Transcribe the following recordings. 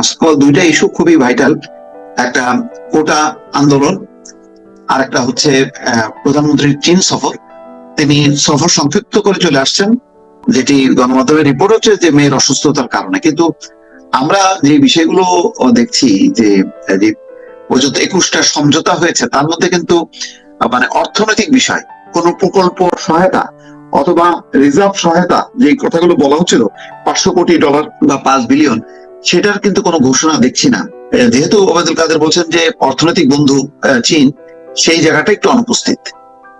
আজকাল দুইটা ইস্যু খুবই ভাইটাল একটা কোটা আন্দোলন আর একটা হচ্ছে প্রধানমন্ত্রীর চীন সফর। তিনি সফর সংক্ষিপ্ত করে চলে আসছেন, যেটি গণমাধ্যমের রিপোর্ট হচ্ছে যে মেয়ের অসুস্থতার কারণে। কিন্তু আমরা যে বিষয়গুলো দেখছি যে পর্যন্ত একুশটা সমঝোতা হয়েছে, তার মধ্যে কিন্তু মানে অর্থনৈতিক বিষয়, কোন প্রকল্প সহায়তা অথবা রিজার্ভ সহায়তা, যে কথাগুলো বলা হচ্ছিল, পাঁচশো কোটি ডলার বা পাঁচ বিলিয়ন সেটার কিন্তু কোনো ঘোষণা দেখছি না। যেহেতু ওবায়দুল কাদের বলছেন যে অর্থনৈতিক বন্ধু চীন সেই জায়গাটা একটু অনুপস্থিত।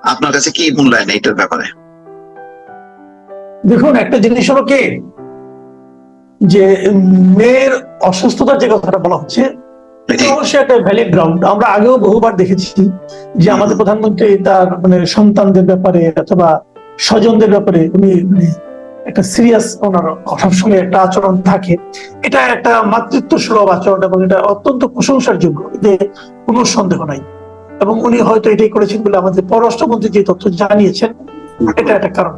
আপনার কাছে কি মূল্যায়ন এইটার ব্যাপারে? দেখুন একটা জিনিস হলো কি? যে মেয়ের অসুস্থতার যে কথাটা বলা হচ্ছে অবশ্যই একটা ভ্যালিড গ্রাউন্ড আমরা আগেও বহুবার দেখেছি যে আমাদের প্রধানমন্ত্রী তার মানে সন্তানদের ব্যাপারে অথবা স্বজনদের ব্যাপারে উনি মানে একটা সিরিয়াস ওনার সবসময় একটা আচরণ থাকে। এটা একটা মাতৃত্ব সুলভ আচরণ এবং এটা অত্যন্ত প্রশংসার যোগ্য এতে কোনো সন্দেহ নাই। এবং উনি হয়তো এটাই করেছেন বলে আমাদের পররাষ্ট্রমন্ত্রী যে তথ্য জানিয়েছেন, এটা একটা কারণ।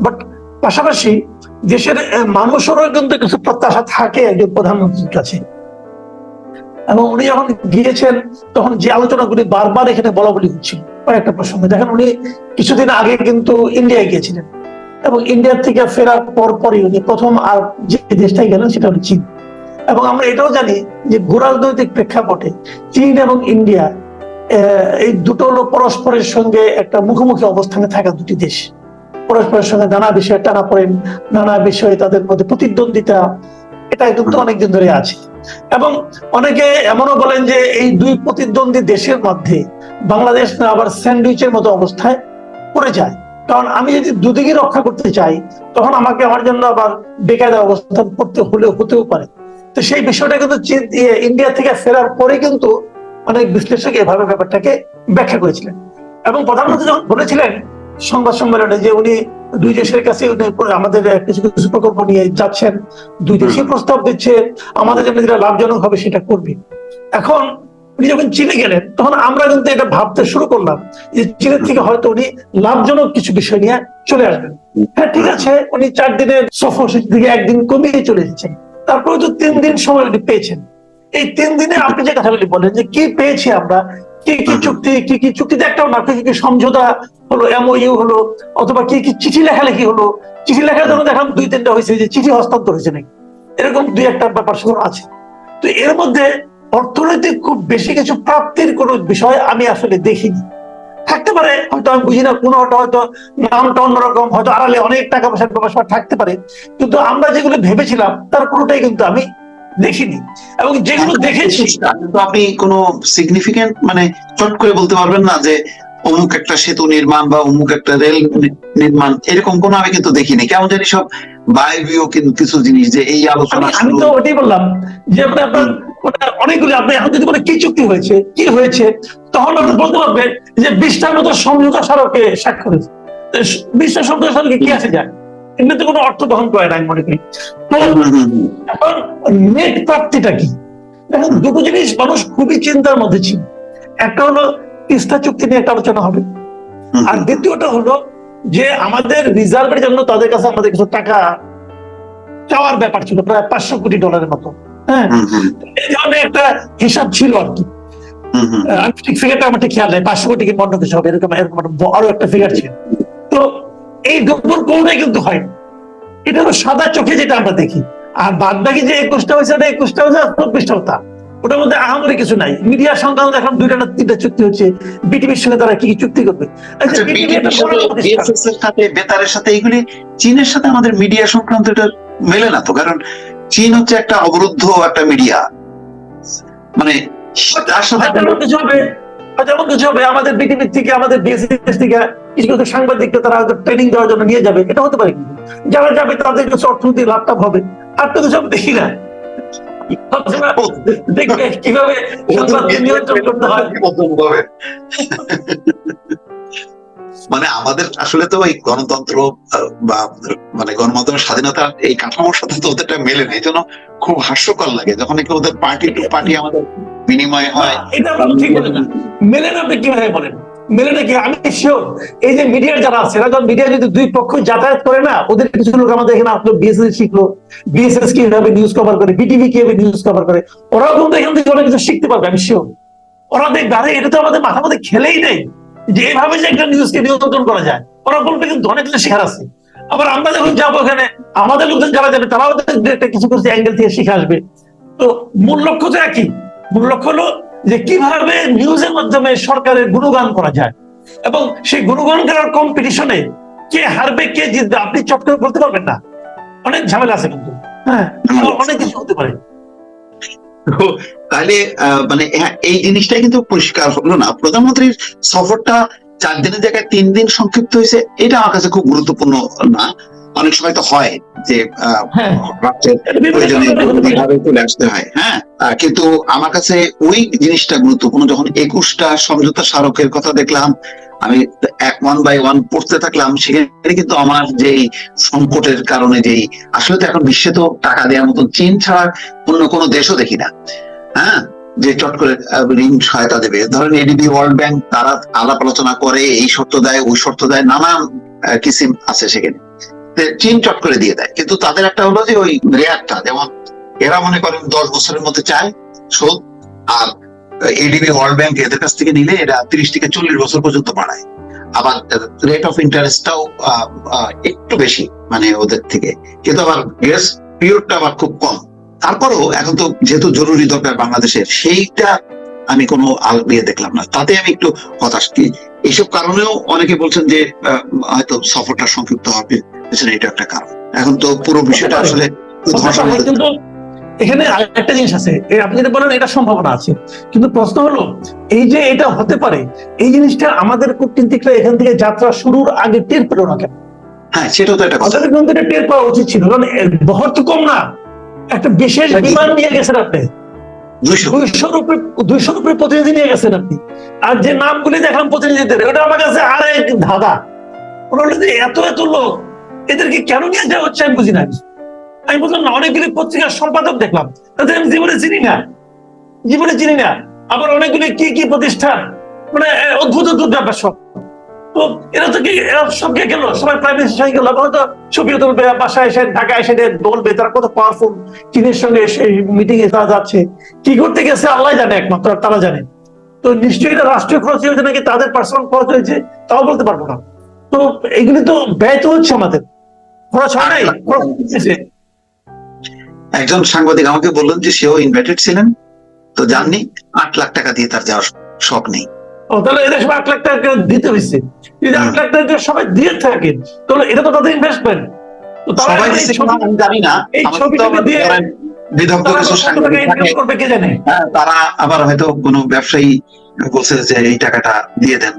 বাট পাশাপাশি দেশের মানুষেরও কিন্তু কিছু প্রত্যাশা থাকে একজন প্রধানমন্ত্রীর কাছে। এবং উনি যখন গিয়েছেন, তখন যে আলোচনাগুলি বারবার এখানে বলা বলি হচ্ছিল কয়েকটা প্রসঙ্গে। দেখেন উনি কিছুদিন আগে কিন্তু ইন্ডিয়ায় গিয়েছিলেন। এবং ইন্ডিয়া থেকে ফেরার পর পরই উনি প্রথম আর যে দেশটাই গেলেন সেটা হলো চীন। এবং আমরা এটাও জানি যে ভূরাজনৈতিক প্রেক্ষাপটে চীন এবং ইন্ডিয়া এই দুটো হলো পরস্পরের সঙ্গে একটা মুখোমুখি অবস্থানে থাকা দুটি দেশ। পরস্পরের সঙ্গে নানা বিষয়ে টানা পড়েন, নানা বিষয়ে তাদের মধ্যে প্রতিদ্বন্দ্বিতা এটা কিন্তু অনেকদিন ধরে আছে। এবং অনেকে এমনও বলেন যে এই দুই প্রতিদ্বন্দ্বী দেশের মধ্যে বাংলাদেশ না আবার স্যান্ডউইচের মতো অবস্থায় পড়ে যায়। কারণ আমি যদি দুদিকে রক্ষা করতে চাই তখন আমাকে আমার জন্য আবার বেকায়দা অবস্থান করতে হলেও হতেও পারে। তো সেই বিষয়টা কিন্তু ইয়ে, ইন্ডিয়া থেকে ফেরার পরে কিন্তু অনেক বিশ্লেষক এভাবে ব্যাপারটাকে ব্যাখ্যা করেছিলেন। এবং প্রধানমন্ত্রী যখন বলেছিলেন সংবাদ সম্মেলনে যে উনি দুই দেশের কাছে আমাদের কিছু কিছু প্রকল্প নিয়ে যাচ্ছেন দুই দেশে প্রস্তাব দিচ্ছে আমাদের জন্য যেটা লাভজনক হবে সেটা করবে। এখন উনি যখন চীনে গেলেন, তখন আমরা কিন্তু এটা ভাবতে শুরু করলাম যে চীনের থেকে হয়তো উনি লাভজনক কিছু বিষয় নিয়ে চলে আসবেন। হ্যাঁ ঠিক আছে, উনি চার দিনের সফর থেকে একদিন কমিয়ে চলে এসেছেন। তারপরে তো তিন দিন সময় উনি পেয়েছেন। এই তিন দিনে আপনি যে কথাগুলি বলেন যে কি পেয়েছি আমরা, কি কি চুক্তি, কি কি চুক্তিতে একটাও না, কি কি সমঝোতা হলো, এমওইউ হলো, অথবা কি কি চিঠি লেখালেখি হলো, চিঠি লেখার জন্য দেখলাম দুই তিনটা হয়েছে, যে চিঠি হস্তান্তর হয়েছে নাকি? এরকম দুই একটা ব্যাপার আছে। তো এর মধ্যে অর্থনৈতিক খুব বেশি কিছু প্রাপ্তির কোন বিষয় আমি আসলে দেখিনি। থাকতে পারে হয়তো আমি বুঝি না কোনো হয়তো নামটা অন্যরকম হয়তো আড়ালে অনেক টাকা পয়সার ব্যবসা থাকতে পারে কিন্তু আমরা যেগুলো ভেবেছিলাম তার কোনোটাই কিন্তু আমি দেখিনি। এবং যেগুলো দেখেছি কিন্তু আপনি কোনো সিগনিফিকেন্ট মানে চট করে বলতে পারবেন না যে অমুক একটা সেতু নির্মাণ বা অমুক একটা রেল নির্মাণ এরকম কোনো আমি কিন্তু দেখিনি। কেমন জানি সব বায়বীয় কিন্তু কিছু জিনিস যে এই আলোচনা আমি আমি তো ওটাই বললাম যে আপনি আপনার ওটা অনেকগুলি আপনি এখন যদি বলে কি চুক্তি হয়েছে কি হয়েছে তখন আপনি বলতে পারবেন যে বিশটার মতো সমঝোতা স্মারকে বিশটা সমঝোতা স্মারকে কি যায়? এমনিতে কোনো অর্থ বহন করে না আমি মনে করি। এখন নেট প্রাপ্তিটা কি? দেখেন দুটো জিনিস মানুষ খুবই চিন্তার মধ্যে ছিল। একটা হলো তিস্তা চুক্তি নিয়ে একটা আলোচনা হবে। আর দ্বিতীয়টা হলো যে আমাদের রিজার্ভের জন্য তাদের কাছে আমাদের কিছু টাকা চাওয়ার ব্যাপার ছিল প্রায় পাঁচশো কোটি ডলারের মতো। হ্যাঁ? এই ধরনের একটা হিসাব ছিল আর কি। আমি ঠিক ফিগারটা আমার ঠিক খেয়াল নেই পাঁচশো কোটি কি অন্য কিছু হবে? এরকম এরকম একটা আরও একটা ফিগার ছিল। তো এই কোনটাই কিন্তু হয় এটা হলো সাদা চোখে যেটা আমরা দেখি। আর বাদ বাকি যে একুশটা হয়েছে ওটা একুশটা হয়েছে আর চব্বিশটা হতা। ওটার মধ্যে আহামরি কিছু নাই। মিডিয়া সংক্রান্ত এখন দুইটা না তিনটা চুক্তি হচ্ছে। বিটিভির সঙ্গে তারা কি কি চুক্তি করবে? আচ্ছা, আচ্ছা, সাথে বেতারের সাথে এগুলি চীনের সাথে আমাদের মিডিয়া সংক্রান্ত এটা মেলে না তো। কারণ চীন হচ্ছে একটা অবরুদ্ধ একটা মিডিয়া মানে কিছু হবে কিছু হবে আমাদের বিটিভির থেকে আমাদের বিএসএস থেকে কিছু কিছু সাংবাদিককে তারা হয়তো ট্রেনিং দেওয়ার জন্য নিয়ে যাবে এটা হতে পারে। যারা যাবে তাদের কিছু অর্থনৈতিক লাভটাভ হবে আর তো কিছু দেখি না দেখবে কীভাবে নিয়ন্ত্রণ করতে হয়। মানে আমাদের আসলে তো এই গণতন্ত্র বা মানে গণমাধ্যমের স্বাধীনতা এই কাঠামোর সাথে তো ওদেরটা মেলে নেই এই জন্য খুব হাস্যকর লাগে যখন একটু ওদের পার্টি টু পার্টি আমাদের বিনিময় হয়। এটা ঠিক না মেলে না কীভাবে বলেন? মেলে নাকি আমি শিওর এই যে মিডিয়ার যারা আছে মিডিয়া যদি দুই পক্ষ যাতায়াত করে না, ওদের কিছু লোক আমাদের এখানে আসলো বিএসএস শিখলো। বিএসএস কীভাবে নিউজ কভার করে বিটিভি কীভাবে নিউজ কভার করে, ওরাও কিন্তু এখান থেকে অনেক কিছু শিখতে পারবে, আমি শিওর ওরা দেখবে, আরে, এটা তো আমাদের মাথার মধ্যে খেলেই নেই। যে এইভাবে যে একটা নিউজকে নিয়ন্ত্রণ করা যায় বলবে কিন্তু অনেক কিছু শেখার আছে। আবার আমরা যখন যাব ওখানে আমাদের লোকজন যারা যাবে তারাও একটা কিছু কিছু অ্যাঙ্গেল থেকে শিখে আসবে। তো মূল লক্ষ্য তো একই মূল লক্ষ্য হলো যে কীভাবে নিউজের মাধ্যমে সরকারের গুণগান করা যায়। এবং সেই গুণগান করার কম্পিটিশনে কে হারবে কে জিতবে আপনি চট করে বলতে পারবেন না। অনেক ঝামেলা আছে কিন্তু। হ্যাঁ অনেক কিছু হতে পারে। তাহলে মানে এই জিনিসটাই কিন্তু পরিষ্কার হলো না। প্রধানমন্ত্রীর সফরটা চার দিনের জায়গায় তিন দিন সংক্ষিপ্ত হয়েছে এটা আমার কাছে খুব গুরুত্বপূর্ণ না। অনেক সময় তো হয় যে হ্যাঁ। প্রয়োজনে চলে আসতে হয়। হ্যাঁ কিন্তু আমার কাছে ওই জিনিসটা গুরুত্বপূর্ণ যখন একুশটা সমঝোতা স্মারকের কথা দেখলাম আমি এক ওয়ান বাই ওয়ান পড়তে থাকলাম সেখানে কিন্তু আমার যেই সংকটের কারণে যেই আসলে তো এখন বিশ্বে তো টাকা দেওয়ার মতন চীন ছাড়া অন্য কোনো দেশও দেখি না। হ্যাঁ? যে চট করে ঋণ সহায়তা দেবে। ধরেন এডিবি ওয়ার্ল্ড ব্যাংক তারা আলাপ আলোচনা করে, এই শর্ত দেয়, ওই শর্ত দেয় নানান কিসিম আছে সেখানে। চীন চট করে দিয়ে দেয়। কিন্তু তাদের একটা হলো যে ওই রেয়ারটা, যেমন এরা মনে করেন দশ বছরের মধ্যে চায় শোধ, আর এডিবি ওয়ার্ল্ড ব্যাংক এদের কাছ থেকে নিলে এরা তিরিশ থেকে চল্লিশ বছর পর্যন্ত বাড়ায়। আবার রেট অফ ইন্টারেস্টটাও একটু বেশি মানে ওদের থেকে। কিন্তু আবার গ্রেস পিরিয়ডটা আবার খুব কম। তারপরেও এখন তো যেহেতু জরুরি দরকার বাংলাদেশের সেইটা আমি কোনো আল দিয়ে দেখলাম না। তাতে আমি একটু হতাশ কি এইসব কারণেও অনেকে বলছেন যে হয়তো সফরটা সংক্ষিপ্ত হবে পেছনে এটা একটা কারণ। এখন তো পুরো বিষয়টা আসলে এখানে আরেকটা জিনিস আছে আপনি যেটা বলেন এটা সম্ভাবনা আছে কিন্তু প্রশ্ন হলো এই যে এটা হতে পারে এই জিনিসটা আমাদের কূটনীতিকরা এখান থেকে যাত্রা শুরুর আগে টের পেল না কেন? হ্যাঁ সেটাও তো একটা কথা। কিন্তু এটা টের পাওয়া উচিত ছিল কারণ বহর তো কম না। একটা বিশেষ বিমান নিয়ে গেছেন আপনি। দুইশো। দুইশোর উপরে দুইশোর উপরে প্রতিনিধি নিয়ে গেছেন আপনি। আর যে নামগুলি দেখলাম প্রতিনিধিদের ওটা আমার কাছে আরেক ধাঁধা। ওরা বলল যে এত এত লোক এদেরকে কেন নিয়ে যাওয়া হচ্ছে আমি বুঝি না। আমি বললাম না অনেকগুলি পত্রিকার সম্পাদক দেখলাম। তাদের আমি জীবনে চিনি না। জীবনে চিনি না। আবার অনেকগুলি কি কি প্রতিষ্ঠান? মানে অদ্ভুত অদ্ভুত ব্যাপার সব। এরা তো গেল? সবাই প্রাইম মিনিস্টার গেল। তুলবে বাসায় এসে এসে তারা কত পাওয়ারফুল চীনের সঙ্গে মিটিং এ তারা যাচ্ছে। কি করতে গেছে আল্লাহ জানে একমাত্র তারা জানে তো নিশ্চয়ই এটা রাষ্ট্রীয় খরচ হয়েছে নাকি তাদের পার্সোনাল খরচ হয়েছে, তাও বলতে পারব না। তো এগুলি তো ব্যয় তো হচ্ছে আমাদের। খরচ হয় নাই? একজন সাংবাদিক আমাকে বললেন যে সেও ইনভাইটেড ছিলেন, তো জাননি, আট লাখ টাকা দিয়ে তার যাওয়ার শখ নেই। তাহলে আট লাখ টাকা দিতে হয়েছে যদি আট লাখ টাকা সবাই দিয়ে থাকে তাহলে এটা তো তাদের ইনভেস্টমেন্ট তারা আবার হ্যাঁ, তারা আবার হয়তো কোনো ব্যবসায়ী বলছে যে এই টাকাটা দিয়ে দেন।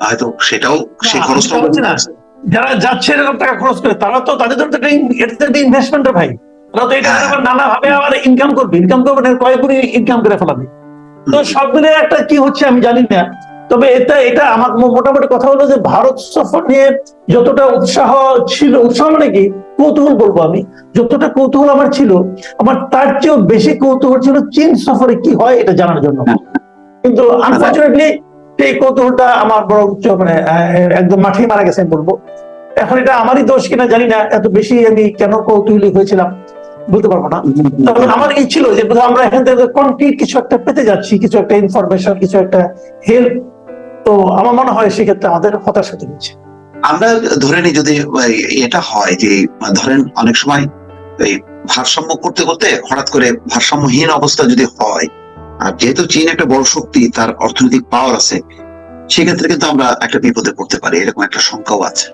হয়তো সেটাও সেই খরচটা হচ্ছে না। যারা যাচ্ছে এরকম টাকা খরচ করে তারা তো তাদের জন্য এটা একটা ইনভেস্টমেন্ট ভাই। তারা তো এটা হ্যাঁ। আবার নানা ভাবে আবার ইনকাম করবে। ইনকাম করবে কয়েক গুণে ইনকাম করে ফেলাবে। তো সব মিলে একটা কি হচ্ছে আমি জানি না। তবে এটা এটা আমার মোটামুটি কথা হলো যে ভারত সফর নিয়ে যতটা উৎসাহ ছিল, উৎসাহ মানে কি? কৌতূহল বলব আমি। যতটা কৌতূহল আমার ছিল, আমার তার চেয়েও বেশি কৌতূহল ছিল চীন সফরে কি হয় এটা জানার জন্য। কিন্তু আনফর্চুনেটলি সেই কৌতূহলটা আমার বড় উচ্চ মানে একদম মাঠে মারা গেছে বলব। এখন এটা আমারই দোষ কিনা জানি না, এত বেশি আমি কেন কৌতূহলী হয়েছিলাম? বলতে পারব না। তবে আমার এই ছিল যে আমরা এখান থেকে কনক্রিট কিছু একটা পেতে যাচ্ছি, কিছু একটা ইনফরমেশন কিছু একটা হেল্প তো আমার মনে হয় সেক্ষেত্রে আমাদের হতাশ হতে আমরা ধরে নিই যদি এটা হয় যে, ধরেন অনেক সময় এই ভারসাম্য করতে করতে হঠাৎ করে ভারসাম্যহীন অবস্থা যদি হয়, আর যেহেতু চীন একটা বড় শক্তি, তার অর্থনৈতিক পাওয়ার আছে, সেক্ষেত্রে কিন্তু আমরা একটা বিপদে পড়তে পারি, এরকম একটা শঙ্কাও আছে।